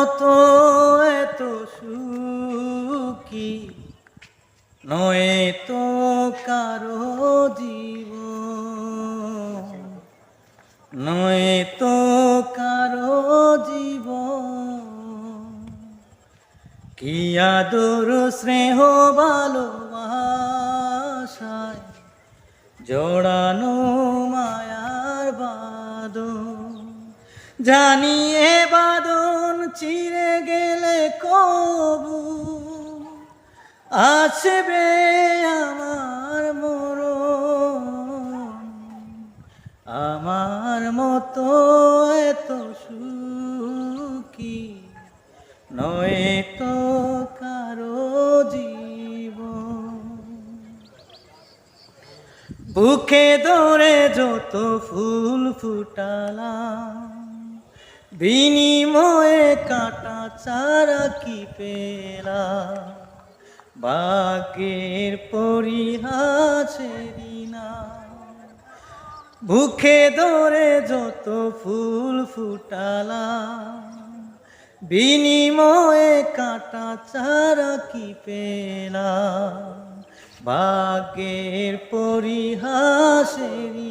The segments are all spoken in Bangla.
মতো এত সুখী। নয় তো কারও জীব নয় তো কারও জীব কি আদর, স্নেহ, ভালোবাসায় জোড়ানো মায়ার বাদন জানিয়ে বাদন চিরে গেলে কবু। আসবে আমার মরণ। আমার মতো এত সুখী নয় তো কারও জীবন। বুকে ধরে যত ফুল ফুটালাম বিনিময়ে কাটা চারা কি পেলাম? বাকের পরিহাসে দিনা বুকে ধরে যত ফুল ফুটালাম, বিনিময়ে কাটা চারা কি পেলাম? ভাগ্যের পরিহাসেরই না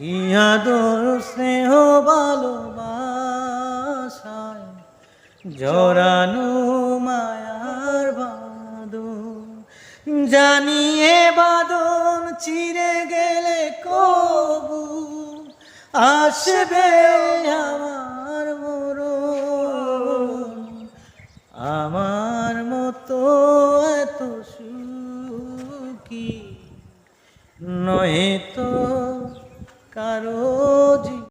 কি আদর স্নেহ ভালোবাসায় জড়ানো মায়ার বাদন জানিয়ে বাদন চিরে গেলে কবু, আসবে আমার মরণ। আমার মতো এত সুখী নয় তো কারও